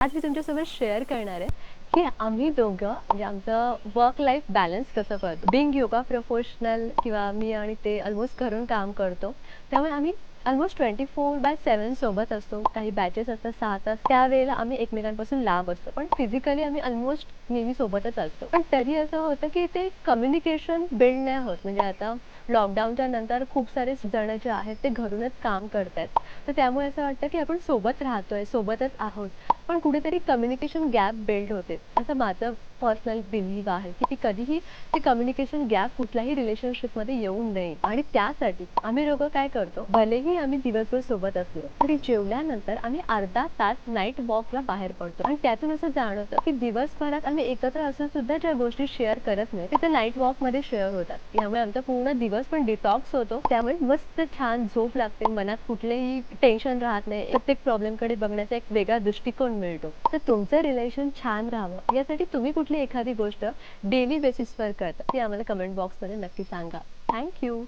आज मी तुमच्यासोबत शेअर करणार आहे की आम्ही दोघं म्हणजे आमचं वर्क लाईफ बॅलन्स कसं करतो. बिंग योगा प्रोफेशनल किंवा मी आणि ते ऑलमोस्ट घरून काम करतो त्यामुळे आम्ही almost twenty four by seven सोबत असतो. काही बॅचेस असतात सहा तास त्यावेळेला आम्ही एकमेकांपासून लांब असतो. पण फिजिकली आम्ही ऑलमोस्ट नेहमी सोबतच असतो. पण तरी असं होतं की ते कम्युनिकेशन बिल्ड नाही होत. म्हणजे आता लॉकडाऊनच्या नंतर खूप सारे जण जे आहेत ते घरूनच काम करतात. तर त्यामुळे असं वाटतं की आपण सोबत राहतोय सोबतच आहोत. पण कुठेतरी कम्युनिकेशन गॅप बिल्ड होते. असं माझं पर्सनल बिलीव आहे की ती कधीही ते कम्युनिकेशन गॅप कुठल्याही रिलेशनशिपमध्ये येऊ नये. आणि त्यासाठी आम्ही लोक काय करतो? भलेही आम्ही दिवसभर सोबत असलो तरी जेवल्यानंतर आम्ही अर्धा तास नाईट वॉकला बाहेर पडतो. आणि त्यातून असं जाणवतं की दिवसभरात आम्ही एकत्र असून सुद्धा ज्या गोष्टी शेअर करत नाही त्या नाईट वॉकमध्ये शेअर होतात. यामुळे आमचा पूर्ण दिवस पण डिटॉक्स होतो. त्यामुळे मस्त छान झोप लागते. मनात कुठलेही टेन्शन राहत नाही. प्रत्येक प्रॉब्लेमकडे बघण्याचा एक वेगळा दृष्टिकोन मिळतो. तर तुमचं रिलेशन छान राहावं. यासाठी तुम्ही कुठे कुठली एखादी गोष्ट डेली बेसिसवर करता ते आम्हाला कमेंट बॉक्समध्ये नक्की सांगा. थँक्यू